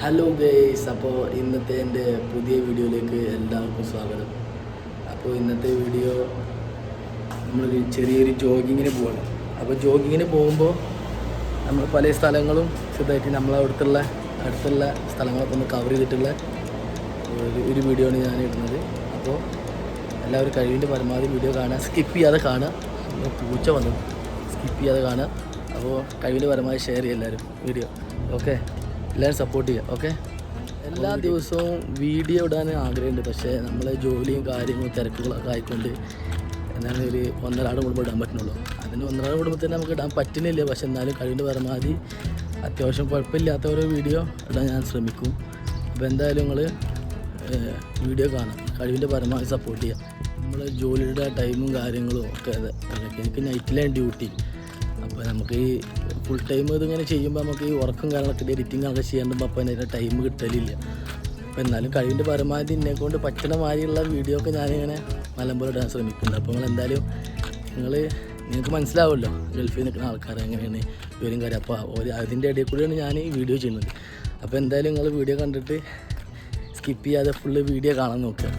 Hello guys അപ്പോൾ ഇന്നത്തെ എന്റെ പുതിയ വീഡിയോയിലേക്ക് എല്ലാവർക്കും സ്വാഗതം. അപ്പോൾ ഇന്നത്തെ വീഡിയോ നമ്മളൊരു ചെറിയൊരു ജോഗിങ്ങിന് പോവാണ്. അപ്പോൾ ജോഗിങ്ങിന് പോകുമ്പോൾ നമ്മൾ പല സ്ഥലങ്ങളും ചെറുതായിട്ട് നമ്മളെ അടുത്തുള്ള അടുത്തുള്ള സ്ഥലങ്ങളൊക്കെ ഒന്ന് കവർ ചെയ്തിട്ടുള്ള ഒരു ഒരു വീഡിയോ ആണ് ഞാൻ ഇടുന്നത്. അപ്പോൾ എല്ലാവരും കഴിവിന്റെ പരമാവധി വീഡിയോ കാണുക സ്കിപ്പ് ചെയ്യാതെ കാണുക പൂച്ച വന്നു. സ്കിപ്പ് ചെയ്യാതെ കാണുക അപ്പോൾ കഴിവിന്റെ പരമാവധി ഷെയർ ചെയ്യുക എല്ലാവരും. വീഡിയോ ഓക്കെ എല്ലാവരും സപ്പോർട്ട് ചെയ്യുക ഓക്കെ എല്ലാ ദിവസവും വീഡിയോ ഇടാൻ ആഗ്രഹമുണ്ട് പക്ഷേ നമ്മളെ ജോലിയും കാര്യങ്ങളും തിരക്കുകളൊക്കെ ആയിക്കൊണ്ട് എന്നാണ് ഒരു ഒന്നരാട് കൂടുമ്പോൾ ഇടാൻ പറ്റുന്നുള്ളൂ. അതിന് ഒന്നരാട് കൂടുമ്പോൾ തന്നെ നമുക്ക് ഇടാൻ പറ്റുന്നില്ല പക്ഷെ എന്നാലും കഴിവിന്റെ പരമാവധി അത്യാവശ്യം കുഴപ്പമില്ലാത്ത ഓരോ വീഡിയോ ഇടാൻ ഞാൻ ശ്രമിക്കും. അപ്പോൾ എന്തായാലും നിങ്ങൾ വീഡിയോ കാണാം. കഴിവിന്റെ പരമാവധി സപ്പോർട്ട് ചെയ്യാം നമ്മൾ ജോലിയുടെ ടൈമും കാര്യങ്ങളും ഒക്കെ അതെ അതൊക്കെ എനിക്ക് നൈറ്റിലാണ് ഡ്യൂട്ടി അപ്പോൾ നമുക്ക് ഈ ഫുൾ ടൈം ഇതിങ്ങനെ ചെയ്യുമ്പോൾ നമുക്ക് ഈ ഉറക്കം കാര്യങ്ങളൊക്കെ എഡിറ്റിംഗ് ഒക്കെ ചെയ്യേണ്ടുമ്പോൾ അപ്പോൾ അതിന്റെ ടൈം കിട്ടലില്ല. അപ്പോൾ എന്നാലും കഴിവിന്റെ പരമാവധി എന്നെ കൊണ്ട് പറ്റണ മാതിരിയുള്ള വീഡിയോ ഒക്കെ ഞാനിങ്ങനെ മലമ്പോലെ ഇടാൻ ശ്രമിക്കുന്നുണ്ട്. അപ്പോൾ നിങ്ങൾ എന്തായാലും നിങ്ങൾ നിങ്ങൾക്ക് മനസ്സിലാവുമല്ലോ ഗൾഫിൽ നിൽക്കുന്ന ആൾക്കാർ എങ്ങനെയാണ് ഇവരും കാര്യം. അപ്പോൾ ഒരു അതിന്റെ ഇടയിൽ കൂടിയാണ് ഞാൻ ഈ വീഡിയോ ചെയ്യുന്നത്. അപ്പോൾ എന്തായാലും നിങ്ങൾ വീഡിയോ കണ്ടിട്ട് സ്കിപ്പ് ചെയ്യാതെ ഫുള്ള് വീഡിയോ കാണാൻ നോക്കുക.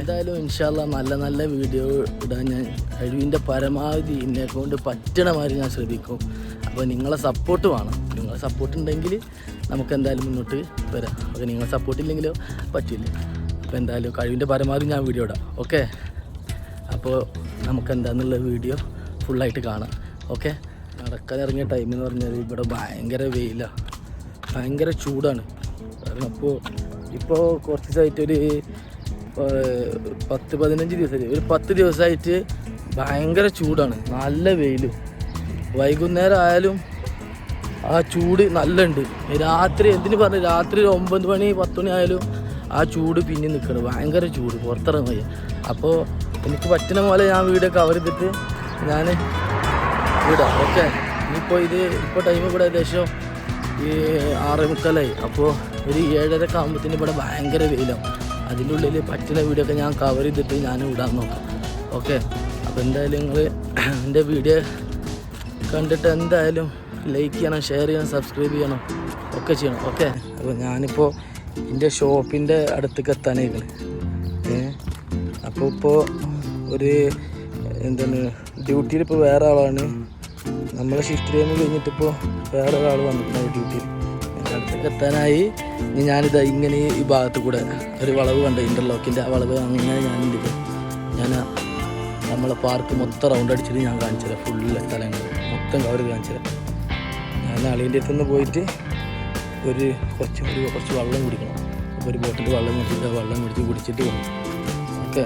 എന്തായാലും ഇൻഷാല്ല നല്ല നല്ല വീഡിയോ ഇടാൻ ഞാൻ കഴിവിന്റെ പരമാവധി എന്നെ കൊണ്ട് പറ്റണ മാതിരി ഞാൻ ശ്രമിക്കും അപ്പോൾ നിങ്ങളെ സപ്പോർട്ട് വേണം. നിങ്ങളെ സപ്പോർട്ട് ഉണ്ടെങ്കിൽ നമുക്ക് എന്തായാലും മുന്നോട്ട് വരാം. അപ്പോൾ നിങ്ങളെ സപ്പോർട്ട് ഇല്ലെങ്കിലോ പറ്റില്ല. അപ്പോൾ എന്തായാലും കഴിവിന്റെ പരമാവധി ഞാൻ വീഡിയോ ഇടാം. ഓക്കെ? അപ്പോൾ നമുക്ക് എന്താണെന്നുള്ള വീഡിയോ ഫുള്ളായിട്ട് കാണാം. ഓക്കെ? നടക്കാൻ ഇറങ്ങിയ ടൈം എന്ന് പറഞ്ഞാൽ ഇവിടെ ഭയങ്കര വെയിലാണ് ഭയങ്കര ചൂടാണ്. കാരണം അപ്പോൾ ഇപ്പോൾ കുറച്ച് ദിവസമായിട്ടൊരു പത്ത് പതിനഞ്ച് ദിവസമല്ലേ ഒരു പത്ത് ദിവസമായിട്ട് ഭയങ്കര ചൂടാണ് നല്ല വെയിലും. വൈകുന്നേരം ആയാലും ആ ചൂട് നല്ലുണ്ട്. രാത്രി എന്തിനു പറഞ്ഞു രാത്രി ഒരു ഒമ്പത് മണി പത്ത് മണി ആയാലും ആ ചൂട് പിന്നെ നിൽക്കണം ഭയങ്കര ചൂട് പുറത്തിറങ്ങാൻ അപ്പോൾ എനിക്ക് പറ്റുന്ന പോലെ ഞാൻ വീഡിയോ കവർ ചെയ്തിട്ട് ഞാൻ വിടാം. ഓക്കെ ഇനിയിപ്പോൾ ഇത് ഇപ്പോൾ ടൈം ഇവിടെ ഏകദേശം ഈ ആറേ മുക്കാലായി. അപ്പോൾ ഒരു ഏഴരക്ക് ആകുമ്പോഴത്തേന് ഇവിടെ ഭയങ്കര വെയിലാവും. അതിന്റെ ഉള്ളിൽ പറ്റുന്ന വീഡിയോ ഒക്കെ ഞാൻ കവർ ചെയ്തിട്ട് ഞാൻ വിടാൻ നോക്കാം. ഓക്കെ അപ്പോൾ എന്തായാലും നിങ്ങൾ എന്റെ വീഡിയോ കണ്ടിട്ട് എന്തായാലും ലൈക്ക് ചെയ്യണം ഷെയർ ചെയ്യണം സബ്സ്ക്രൈബ് ചെയ്യണം ഒക്കെ ചെയ്യണം. ഓക്കെ അപ്പോൾ ഞാനിപ്പോൾ എന്റെ ഷോപ്പിന്റെ അടുത്തേക്ക് എത്താനേ ഏ? അപ്പോൾ ഇപ്പോൾ ഒരു എന്താണ് ഡ്യൂട്ടിയിൽ ഇപ്പോൾ വേറെ ആളാണ്. നമ്മളെ ഷിഫ്റ്റ് ചെയ്യുമ്പോൾ കഴിഞ്ഞിട്ടിപ്പോൾ വേറെ ഒരാൾ വന്നിട്ടുണ്ട് ഡ്യൂട്ടിയിൽ അടുത്തേക്ക് എത്താനായി. ഞാനിത് ഇങ്ങനെ ഈ ഭാഗത്ത് കൂടെ ഒരു വളവ് കണ്ട് ഇന്റർലോക്കിന്റെ ആ വളവ് അങ്ങനെ ഇത് ഞാൻ നമ്മളെ പാർക്ക് മൊത്തം റൗണ്ട് അടിച്ചിട്ട് ഞാൻ കാണിച്ചു തരാം. ഫുള്ള് സ്ഥലങ്ങൾ മൊത്തം കവർ കാണിച്ചു തരാം. ഞാൻ അളിയന്റെ അടുത്ത് നിന്ന് പോയിട്ട് ഒരു കുറച്ച് ഒരു കുറച്ച് വെള്ളം കുടിക്കണം. അപ്പോൾ ഒരു ബോട്ടിൽ വെള്ളം കുടിച്ചിട്ട് വെള്ളം കുടിച്ച് കുടിച്ചിട്ട് വന്നു. ഓക്കെ?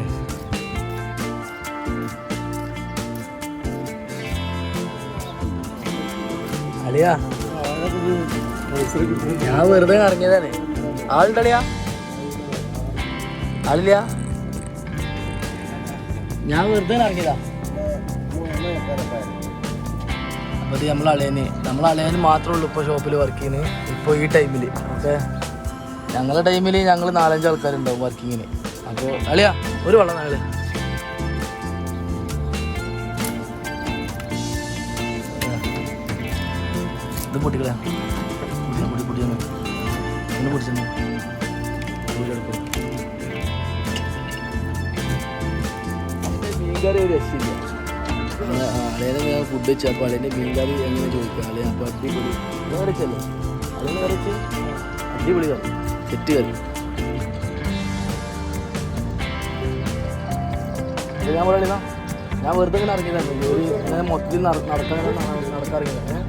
അളിയാ? ഞാൻ വെറുതെ ഇറങ്ങിയതാണ് ആളുണ്ടടിയാ ആളില്ല? ഞാൻ വെറുതെ ഇറങ്ങിയതാ അപ്പോൾ ഇത് നമ്മളെ നമ്മൾ അളയന് മാത്രമേ ഉള്ളൂ ഇപ്പോൾ ഷോപ്പിൽ വർക്ക് ചെയ്യുന്നത് ഇപ്പോൾ ഈ ടൈമിൽ ഓക്കെ? ഞങ്ങളുടെ ടൈമിൽ ഞങ്ങൾ നാലഞ്ച് ആൾക്കാരുണ്ടാവും വർക്കിങ്ങിന് അപ്പോൾ അളിയാ ഒരു വെള്ളം നാളെ ഇത് പൊട്ടിക്കളയാ. ഒന്ന് പൊടിച്ചെന്ന്. മീൻകറി ഒരു രക്ഷയില്ല അളേനെ ഞാൻ ഫുഡ് വെച്ചപ്പോൾ അളേന്റെ മീൻകറി എങ്ങനെ ചോദിക്കുക അല്ലെ അപ്പോൾ അടിപൊളി. വേറെ ചെല്ലേ അളേനെ കറിച്ച് അടിപൊളി കറി. സെറ്റ് കറി. ഞാൻ പറയണ ഞാൻ വെറുതെ ഇങ്ങനെ ഇറങ്ങിയതാണ് ഇങ്ങനെ മൊത്തത്തിൽ നടക്കാൻ നടക്കാൻ ഇറങ്ങിയതാണ്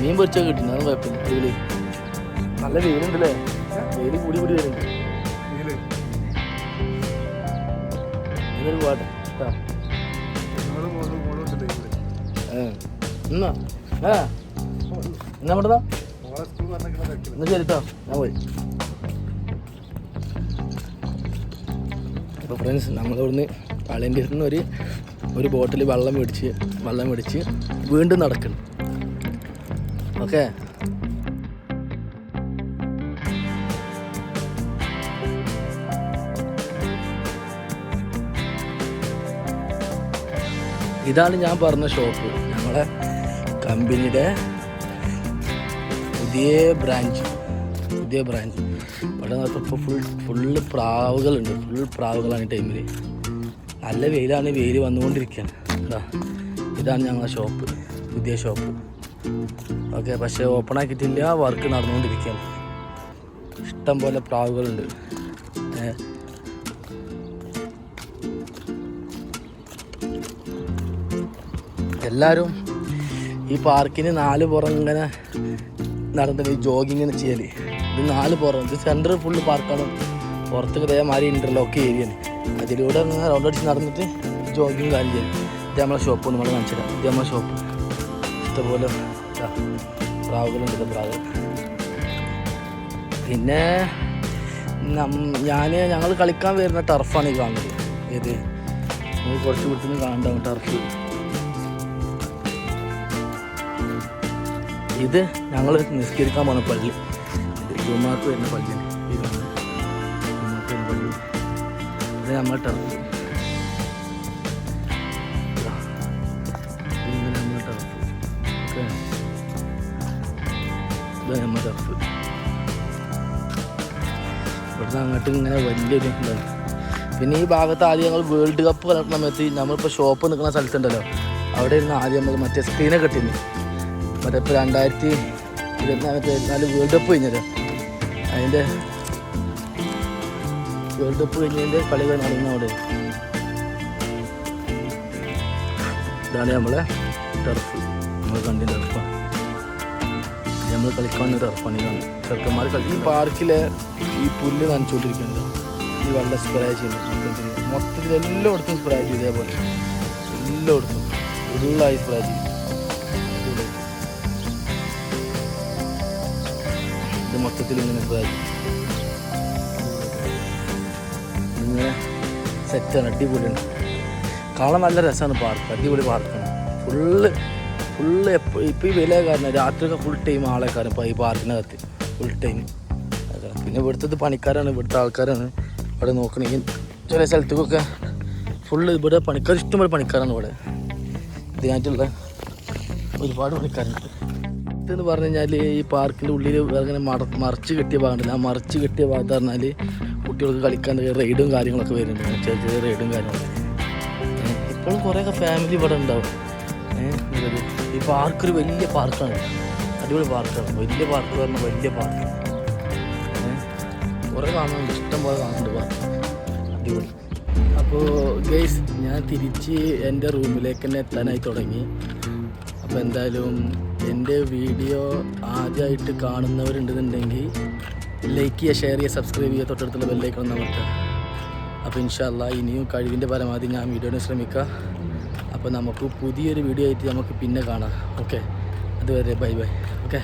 മീൻ പൊരിച്ചൊക്കെ കിട്ടുന്നു അതൊന്നും കുഴപ്പമില്ല. വെയിൽ നല്ല വെയിലുണ്ടല്ലേ? വെയിൽ കൂടി കൂടി വരുന്നുണ്ട് ഇതൊരു പാട്ട്. കേട്ടോ? ഏ. എന്നാ ഏ എന്നാ ഞാൻ പോയി. അപ്പോൾ ഫ്രണ്ട്സ് നമ്മളിവിടുന്ന് പള്ളിന്റെ അടുത്ത് നിന്ന് ഒരു ഒരു ബോട്ടിൽ വെള്ളം മേടിച്ച് വെള്ളം മേടിച്ച് വീണ്ടും നടക്കണം. ഓക്കെ? ഇതാണ് ഞാൻ പറഞ്ഞ ഷോപ്പ് ഞങ്ങളെ കമ്പനിയുടെ പുതിയ ബ്രാഞ്ച് പുതിയ ബ്രാഞ്ച് ഇവിടെ ഇപ്പോൾ ഫുൾ ഫുള്ള് പ്രാവുകളുണ്ട്. ഫുൾ പ്രാവുകളാണ് ഈ ടൈമിൽ നല്ല വെയിലാണ് വെയിൽ വന്നുകൊണ്ടിരിക്കുകയാണ് ഇതാ ഇതാണ് ഞങ്ങളുടെ ഷോപ്പ് പുതിയ ഷോപ്പ് ഓക്കെ പക്ഷേ ഓപ്പൺ ആക്കിയിട്ടില്ല വർക്ക് നടന്നുകൊണ്ടിരിക്കുകയാണ്. ഇഷ്ടം പോലെ പ്രാവുകളുണ്ട്. എല്ലാവരും ഈ പാർക്കിന് നാല് പുറം ഇങ്ങനെ നടന്നിട്ട് ജോഗിങ് ചെയ്യൽ. ഇത് നാല് പുറം. ഇത് സെന്റർ ഫുള്ള് പാർക്കാണ് പുറത്ത് ഇതേമാതിരി ഇന്റർലോക്ക് ഏരിയയാണ്. അതിലൂടെ റൗണ്ട് അടിച്ച് നടന്നിട്ട് ജോഗിങ് കാര്യം ചെയ്യും. ഇത് നമ്മളെ ഷോപ്പ് നമ്മൾ കാണിച്ചില്ല ഇത് നമ്മളെ ഷോപ്പ് ഇഷ്ടംപോലെ ഇതാ, പ്രാവുകളുണ്ട് ഇത് പ്രാവ്. പിന്നെ ഞാൻ ഞങ്ങൾ കളിക്കാൻ വരുന്ന ടർഫാണ് ഈ കാണുന്നത്. നിങ്ങൾ കുറച്ച് വീട്ടിൽ നിന്ന് കാണണ്ടാവും ടർഫ് ഇത് ഞങ്ങൾ നിസ്കരിക്കാൻ പോണ പള്ളി. ജുമാക്ക് വരുന്ന ജുമാക്ക് വരുന്ന പള്ളി ഇത് ടർഫ് ഇവിടുന്ന് അങ്ങോട്ട് ഇങ്ങനെ വലിയൊരു ഇതാണ് പിന്നെ ഈ ഭാഗത്ത് ആദ്യം ഞങ്ങൾ വേൾഡ് കപ്പ് കളിക്കുന്ന സമയത്ത് നമ്മളിപ്പോൾ ഷോപ്പ് നിൽക്കുന്ന സ്ഥലത്തുണ്ടല്ലോ. അവിടെ ഇരുന്ന് ആദ്യം നമ്മൾ മറ്റേ സ്ക്രീനൊക്കെ ഇട്ടിരുന്നു. മറ്റേ ഇപ്പോൾ രണ്ടായിരത്തി ഇരുപത്തിനാല് നാല് വേൾഡ് കപ്പ് കഴിഞ്ഞത്. അതിന്റെ വേൾഡ് കപ്പ് കഴിഞ്ഞതിന്റെ കളികൾ നടന്ന അവിടെ ഇതാണ് നമ്മളെ ടർഫ് നമ്മൾ കണ്ടിന്റെ ടർഫാണ് നമ്മൾ കളിക്കാൻ ടർഫാണ് ചെറുക്കന്മാർ കളി ഈ പാർക്കിലെ ഈ പുല്ല് നനച്ചുകൊണ്ടിരിക്കുന്നത് ഈ വെള്ളം സ്പ്രേ ചെയ്യുന്നത് മൊത്തത്തിൽ എല്ലായിടത്തും സ്പ്രേ ചെയ്തു. ഇതേപോലെ. എല്ലായിടത്തും. ഫുള്ളായി സ്പ്രേ ചെയ്യും മൊത്തത്തിൽ ഇങ്ങനെ ചെയ്യും ഇങ്ങനെ സെറ്റാണ് അടിപൊളിയാണ്. കാണാൻ നല്ല രസമാണ് പാർക്ക് അടിപൊളി പാർക്കാണ് ഫുള്ള് ഫുള്ള് എപ്പോൾ ഇപ്പോൾ ഈ വില കാരണം രാത്രിയൊക്കെ ഫുൾ ടൈം ആളെ കാരണം ഇപ്പോൾ ഈ പാർക്കിനകത്ത് ഫുൾ ടൈം പിന്നെ ഇവിടുത്തെ പണിക്കാരാണ് ഇവിടുത്തെ ആൾക്കാരാണ്. ഇവിടെ നോക്കണമെങ്കിൽ ചില സ്ഥലത്തേക്കൊക്കെ ഫുള്ള് ഇവിടെ പണിക്കാർ ഇഷ്ടംപോലെ പണിക്കാരാണ് ഇവിടെ. ഇതിനായിട്ടുള്ള ഒരുപാട് പണിക്കാരുണ്ട്. ഇതെന്ന് പറഞ്ഞു കഴിഞ്ഞാൽ ഈ പാർക്കിന്റെ ഉള്ളിൽ അങ്ങനെ മറ മറച്ച് കെട്ടിയ ഭാഗമുണ്ട് ആ മറച്ച് കെട്ടിയ ഭാഗത്ത് പറഞ്ഞാൽ കുട്ടികൾക്ക് കളിക്കാൻ റൈഡും കാര്യങ്ങളൊക്കെ വരുന്നുണ്ട്. ചെറിയ ചെറിയ റൈഡും കാര്യങ്ങളൊക്കെ ഇപ്പോഴും കുറേയൊക്കെ ഫാമിലി ഇവിടെ ഉണ്ടാവും. ഏഹ് ഈ പാർക്ക് ഒരു വലിയ പാർക്കാണ്. അടിപൊളി പാർക്കാണ്. വലിയ പാർക്ക് പറഞ്ഞാൽ വലിയ പാർക്ക്. കുറേ കാണാനുണ്ട്. ഇഷ്ടം പോലെ കാണുന്നുണ്ട് പാർക്ക്. അടിപൊളി. അപ്പോൾ ഗേസ് ഞാൻ തിരിച്ച് എന്റെ റൂമിലേക്ക് തന്നെ എത്താനായി തുടങ്ങി. അപ്പോൾ എന്തായാലും എന്റെ വീഡിയോ ആദ്യമായിട്ട് കാണുന്നവരുണ്ടെന്നുണ്ടെങ്കിൽ ലൈക്ക് ചെയ്യുക ഷെയർ ചെയ്യുക സബ്സ്ക്രൈബ് ചെയ്യുക തൊട്ടടുത്തുള്ള ബെല്ലൈക്കണം നമുക്ക് അപ്പോൾ ഇൻഷാല്ല ഇനിയും കഴിവിന്റെ പരമാവധി ഞാൻ വീഡിയോനെ ശ്രമിക്കുക. അപ്പോൾ നമുക്ക് പുതിയൊരു വീഡിയോ ആയിട്ട് നമുക്ക് പിന്നെ കാണാം. ഓക്കെ അതുവരെ ബൈ ബൈ. ഓക്കെ